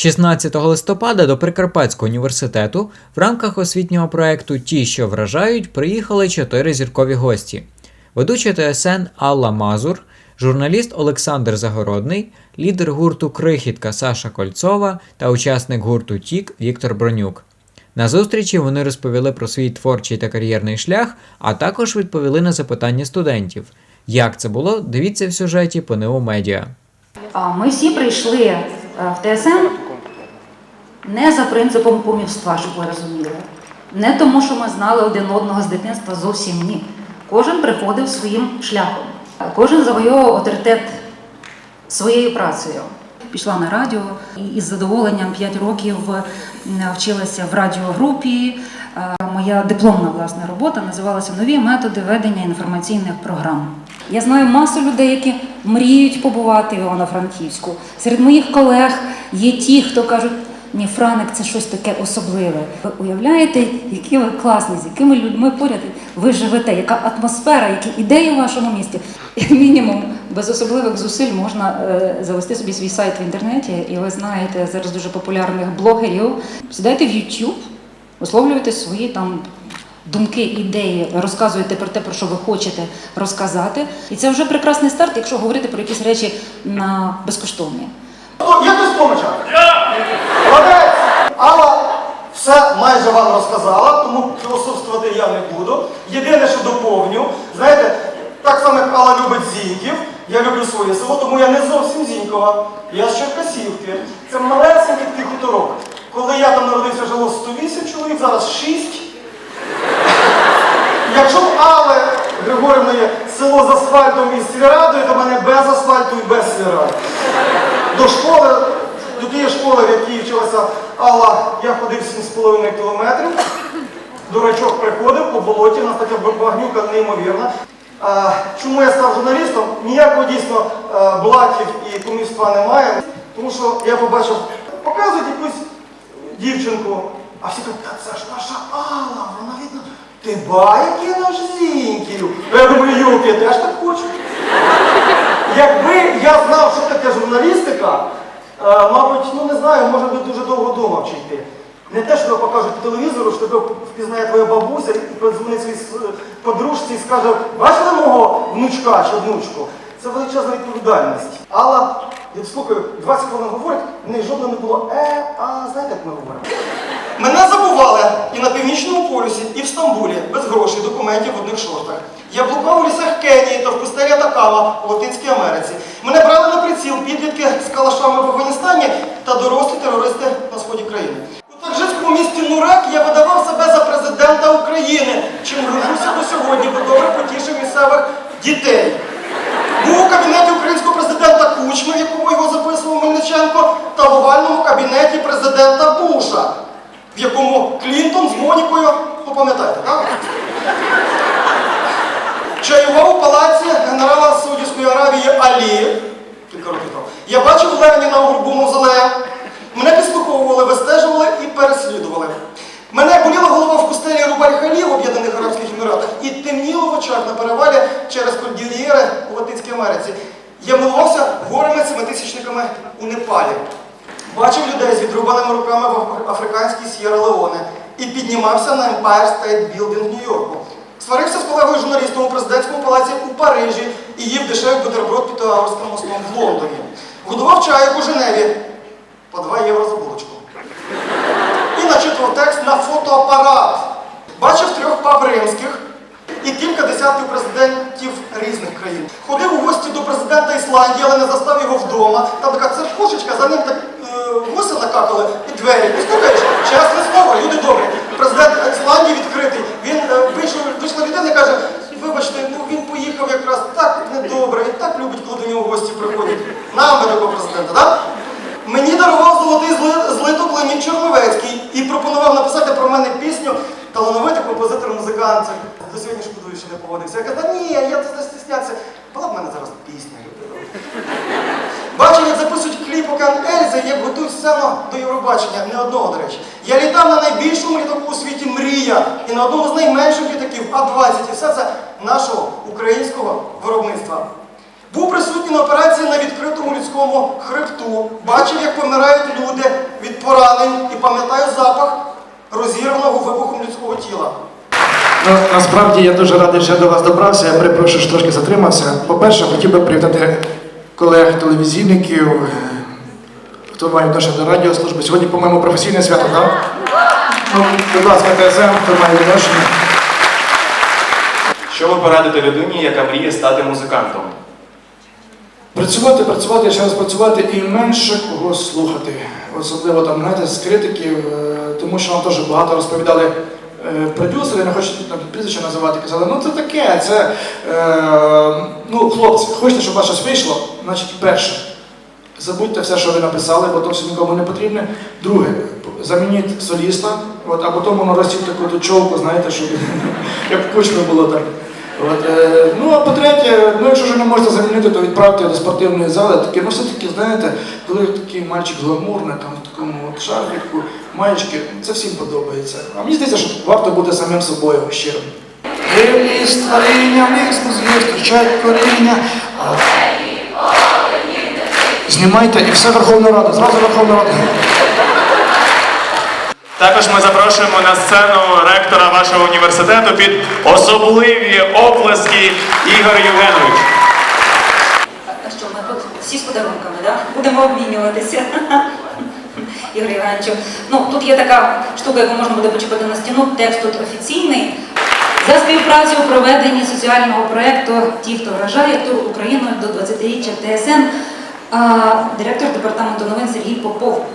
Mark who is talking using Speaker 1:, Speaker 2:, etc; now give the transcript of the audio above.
Speaker 1: 16 листопада до Прикарпатського університету в рамках освітнього проекту Ті, що вражають, приїхали чотири зіркові гості: ведуча ТСН Алла Мазур, журналіст Олександр Загородний, лідер гурту Крихітка Саша Кольцова та учасник гурту Тік Віктор Бронюк. На зустрічі вони розповіли про свій творчий та кар'єрний шлях, а також відповіли на запитання студентів. Як це було, дивіться в сюжеті по Медіа.
Speaker 2: Ми всі прийшли е, в ТСН не за принципом кумівства, щоб ви розуміли. Не тому, що ми знали один одного з дитинства, зовсім ні. Кожен приходив своїм шляхом. Кожен завоював авторитет своєю працею. Пішла на радіо і із задоволенням 5 років е, вчилася в радіогрупі. Е, Моя дипломна власна робота називалася Нові методи ведення інформаційних програм. Я знаю масу людей, які мріють побувати в Івано-Франківську. Серед моїх колег є ті, хто кажуть, ні, Франик це щось таке особливе. Ви уявляєте, які ви класні, з якими людьми поряд ви живете, яка атмосфера, які ідеї в вашому місті. Як мінімум, без особливих зусиль можна е, завести собі свій сайт в інтернеті, і ви знаєте зараз дуже популярних блогерів. Сідайте в YouTube, висловлюйте свої там думки, ідеї, розказуєте про те, про що ви хочете розказати. І це вже прекрасний старт, якщо говорити про якісь речі на безкоштовні.
Speaker 3: Є хтось помочав? Молодець! Алла все майже вам розказала, тому філософствувати я не буду. Єдине, що доповню, знаєте, так само як Алла любить зіньків, я люблю своє село, тому я не зовсім зінькова. Я з Черкасівки. Це малесенький такий хуторок. Коли я там народився, жило 108 чоловік, зараз 6. Якщо б Алли Григорівної село з асфальтом і сільрадою, то мене без асфальту і без сільради. До школи, до тієї школи, в якій вчилася Алла, я ходив 7,5 кілометрів. Дурачок приходив по болоті, у нас така багнюка неймовірна. Чому я став журналістом? Ніякого дійсно е, блатів і кумівства немає. Тому що я побачив, показують якусь дівчинку, а всі кажуть, та це ж наша Алла, вона видно. Ти ба, який наш зіньків. Я думаю, юк, я теж так хочу. Якби я знав, що таке мабуть, ну не знаю, може би дуже довго думав чи йти. Не те, що тебе покажуть по телевізору, що тебе впізнає твоя бабуся і подзвонить своїй подружці і скаже, бачили мого внучка чи внучку? Це величезна відповідальність. Алла, я слухаю, 20 хвилин говорить, в неї жодного не було е, а знаєте, як ми говоримо? Мене забували і на північному полюсі, і в Стамбулі, без грошей, документів в одних шортах. Я блукав у лісах Кенії та в пустелі Атакама у Латинській Америці. Мене брали на приціл підлітки з калашами в Афганістані та дорослі терористи на сході країни. У таджикському місті Нурек я видавав себе за президента України, чим горжуся до сьогодні, бо добре потішив місцевих дітей. Був у кабінеті українського президента Кучми, в якому його записував Мельниченко, та в овальному кабінеті президента Буша, в якому Клінтон з Монікою, ну пам'ятаєте, так? Чаював у палаці генерала Саудівської Аравії Алі. Кілька років тому. Я бачив Леніна у грубу мавзолея. Мене підслуховували, вистежували і переслідували. Мене боліла голова в пустелі Рубаль-Халі в Об'єднаних Арабських Еміратах і темніло в очах на перевалі через кольдір'єри у Латинській Америці. Я милувався горами семитисячниками у Непалі. Бачив людей з відрубаними руками в африканській С'єра Леоне і піднімався на Empire State Building в Нью-Йорку. Сварився з колегою журналістом у президентському палаці у Парижі і їв дешевий бутерброд під Туаверським мостом в Лондоні. Годував чайок у Женеві по 2 євро за булочку. І начитував текст на фотоапарат. Бачив трьох пап римських і кілька десятків президентів різних країн. Ходив у гості до президента Ісландії, але не застав його вдома. Там така церквушечка, за ним так е, гуси накакали і двері. І слухаєш, чесне слово, люди добрі. Президент Ісландії відкритий. Він е, вийшов, вийшла людина і каже, вибачте, ну він поїхав якраз так недобре, і так любить, коли до нього гості приходять. Нам такого президента, так? Мені дарував золотий зли- злиток Леонід Чорновецький і пропонував написати про мене пісню талановитий композитор-музикант. До сьогодні шкодую, що не погодився. Я казав, ні, я це стіснявся. Була б в мене зараз пісня. Записують Ельзи, як готують сцену до Євробачення, не одного, до речі. Я літав на найбільшому літаку у світі Мрія і на одному з найменших літаків А-20. І все це нашого українського виробництва. Був присутній на операції на відкритому людському хребту. Бачив, як помирають люди від поранень і пам'ятаю запах розірваного вибухом людського тіла.
Speaker 4: Ну, насправді я дуже радий, що я до вас добрався. Я перепрошую, що трошки затримався. По-перше, хотів би привітати колег телевізійників, е, хто має відношення до радіослужби. Сьогодні, по-моєму, професійне свято, так? Ну, будь ласка, ТСМ, хто має відношення.
Speaker 5: Що ви порадите людині, яка мріє стати музикантом?
Speaker 4: Працювати, працювати, ще раз працювати і менше кого слухати. Особливо там, знаєте, з критиків, е, тому що нам теж багато розповідали е, продюсери, не хочу там прізвище називати, казали, ну це таке, це е, ну, хлопці, хочете, щоб у вас щось вийшло, значить, перше, забудьте все, що ви написали, бо то все нікому не потрібне. Друге, замініть соліста, от, а потім воно ростіть таку ту човку, знаєте, щоб як в було так. От, е, ну, а по-третє, ну, якщо ж не можете замінити, то відправте до спортивної зали. Таке, ну все-таки, знаєте, коли такий мальчик гламурний, там в такому от шарфіку, маєчки, це всім подобається. А мені здається, що варто бути самим собою щирим. Древні створіння, в них з мозгів стирчать коріння. Знімайте і все Верховна Рада, зразу Верховна Рада.
Speaker 5: Також ми запрошуємо на сцену ректора вашого університету під особливі оплески Ігор Євгенович.
Speaker 2: А що, ми тут всі з подарунками, да? Будемо обмінюватися. Ігор Євгеновичу, ну тут є така штука, яку можна буде почепити на стіну, текст тут офіційний. За співпрацю у проведенні соціального проєкту Ті, хто вражає тур Україною до 20-річчя ТСН, директор департаменту новин Сергій Попов.